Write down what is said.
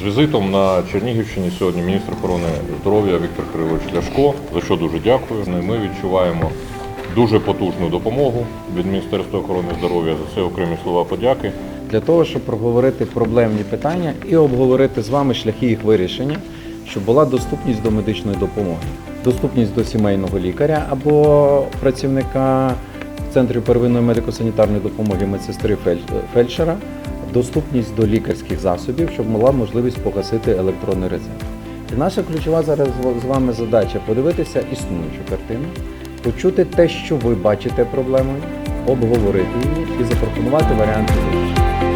З візитом на Чернігівщині сьогодні міністр охорони здоров'я Віктор Кирилович Ляшко, за що дуже дякую. Ми відчуваємо дуже потужну допомогу від Міністерства охорони здоров'я. За це окремі слова подяки. для того, щоб проговорити проблемні питання і обговорити з вами шляхи їх вирішення, щоб була доступність до медичної допомоги, доступність до сімейного лікаря або працівника центрів первинної медико-санітарної допомоги медсестри фель- фельдшера, доступність до лікарських засобів, щоб була можливість погасити електронний рецепт. І наша ключова зараз з вами задача подивитися існуючу картину, почути те, що ви бачите проблемою, обговорити її і запропонувати варіанти вирішення.